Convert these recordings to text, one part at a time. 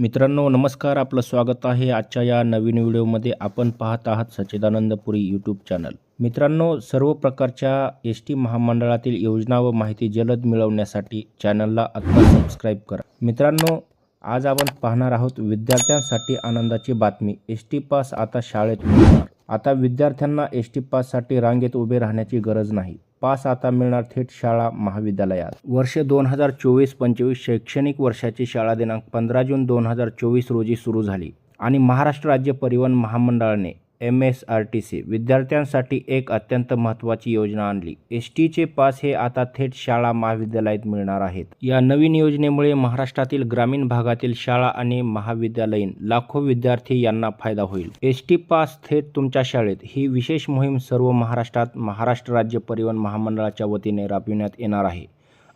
मित्रांनो नमस्कार. आपलं स्वागत आहे आजच्या या नवीन व्हिडिओमध्ये. आपण पाहत आहात सच्चिदानंदपुरी यूट्यूब चॅनल मित्रांनो सर्व प्रकारच्या एस टी महामंडळातील योजना व माहिती जलद मिळवण्यासाठी चॅनलला आत्ता सबस्क्राईब करा. मित्रांनो आज आपण पाहणार आहोत विद्यार्थ्यांसाठी आनंदाची बातमी. एस टी पास आता शाळेत मिळणार आता विद्यार्थ्यांना एस टी पाससाठी रांगेत उभे राहण्याची गरज नाही. पास आता मिळणार थेट शाळा महाविद्यालयात. वर्ष दोन हजार चोवीस पंचवीस शैक्षणिक वर्षाची शाळा दिनांक पंधरा जून दोन हजार चोवीस रोजी सुरू झाली आणि महाराष्ट्र राज्य परिवहन महामंडळाने M S R T C विद्यार्थ्यांसाठी एक अत्यंत महत्त्वाची योजना आणली. एस टीचे पास हे आता थेट शाळा महाविद्यालयात मिळणार आहेत. या नवीन योजनेमुळे महाराष्ट्रातील ग्रामीण भागातील शाळा आणि महाविद्यालयीन लाखो विद्यार्थी यांना फायदा होईल. एस टी पास थेट तुमच्या शाळेत ही विशेष मोहीम सर्व महाराष्ट्रात महाराष्ट्र राज्य परिवहन महामंडळाच्या वतीने राबविण्यात येणार आहे.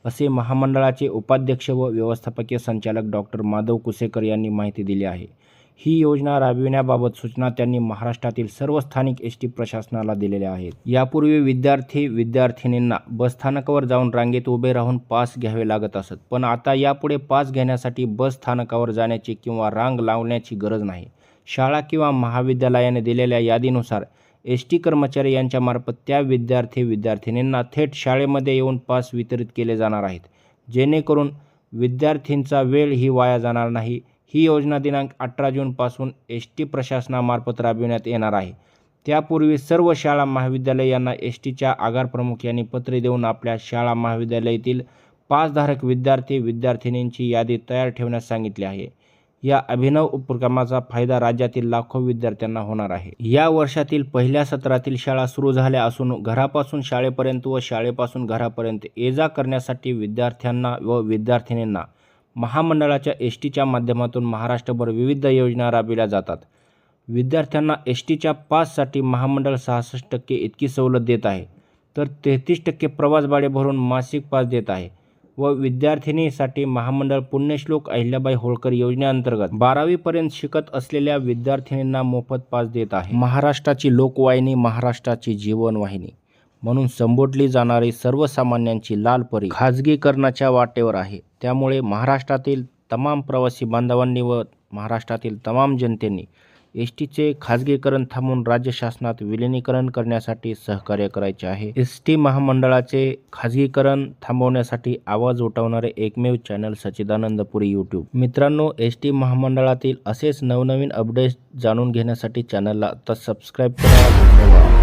असे महामंडळाचे उपाध्यक्ष व व्यवस्थापकीय संचालक डॉक्टर माधव कुसेकर यांनी माहिती दिली आहे. ही योजना राबविण्याबाबत सूचना त्यांनी महाराष्ट्रातील सर्व स्थानिक एस टी प्रशासनाला दिलेल्या आहेत. यापूर्वी विद्यार्थी विद्यार्थिनींना बसस्थानकावर जाऊन रांगेत उभे राहून पास घ्यावे लागत असत पण आता यापुढे पास घेण्यासाठी बस स्थानकावर जाण्याची किंवा रांग लावण्याची गरज नाही. शाळा किंवा महाविद्यालयाने दिलेल्या यादीनुसार एस टी कर्मचारी यांच्यामार्फत त्या विद्यार्थी विद्यार्थिनींना थेट शाळेमध्ये येऊन पास वितरित केले जाणार आहेत. जेणेकरून विद्यार्थींचा वेळ ही वाया जाणार नाही. ही योजना दिनांक अठरा जूनपासून एस टी प्रशासनामार्फत राबविण्यात येणार आहे. त्यापूर्वी सर्व शाळा महाविद्यालय यांना एस टीच्या आगारप्रमुख यांनी पत्रे देऊन आपल्या शाळा महाविद्यालयातील पासधारक विद्यार्थी विद्यार्थिनींची यादी तयार ठेवण्यास सांगितले आहे. या अभिनव उपक्रमाचा फायदा राज्यातील लाखो विद्यार्थ्यांना होणार आहे. या वर्षातील पहिल्या सत्रातील शाळा सुरू झाल्या असून घरापासून शाळेपर्यंत व शाळेपासून घरापर्यंत ये जा करण्यासाठी विद्यार्थ्यांना व विद्यार्थिनींना महामंडळाच्या एस टीच्या माध्यमातून महाराष्ट्रभर विविध योजना राबविल्या जातात. विद्यार्थ्यांना एस टीच्या पाससाठी महामंडळ सहासष्ट टक्के इतकी सवलत देत आहे तर तेहतीस टक्के प्रवास भाडे भरून मासिक पास देत आहे व विद्यार्थिनीसाठी महामंडळ पुण्यश्लोक अहिल्याबाई होळकर योजनेअंतर्गत बारावीपर्यंत शिकत असलेल्या विद्यार्थिनींना मोफत पास देत आहे. महाराष्ट्राची लोकवाहिनी महाराष्ट्राची जीवनवाहिनी. म्हणून संबोधली जाणारी सर्वसामान्यांची लाल परी खाजगीकरणाच्या वाटेवर आहे. त्यामुळे महाराष्ट्रातील तमाम प्रवासी बांधवांनी व महाराष्ट्रातील तमाम जनतेने एस टीचे खाजगीकरण थांबून राज्य शासनात विलिनीकरण करण्यासाठी सहकार्य करायचे आहे. एस टी महामंडळाचे खाजगीकरण थांबवण्यासाठी आवाज उठवणारे एकमेव चॅनल सच्चिदानंदपुरी यूट्यूब. मित्रांनो एस टी महामंडळातील असेच नवनवीन अपडेट्स जाणून घेण्यासाठी चॅनलला आता सबस्क्राईब करा. धन्यवाद.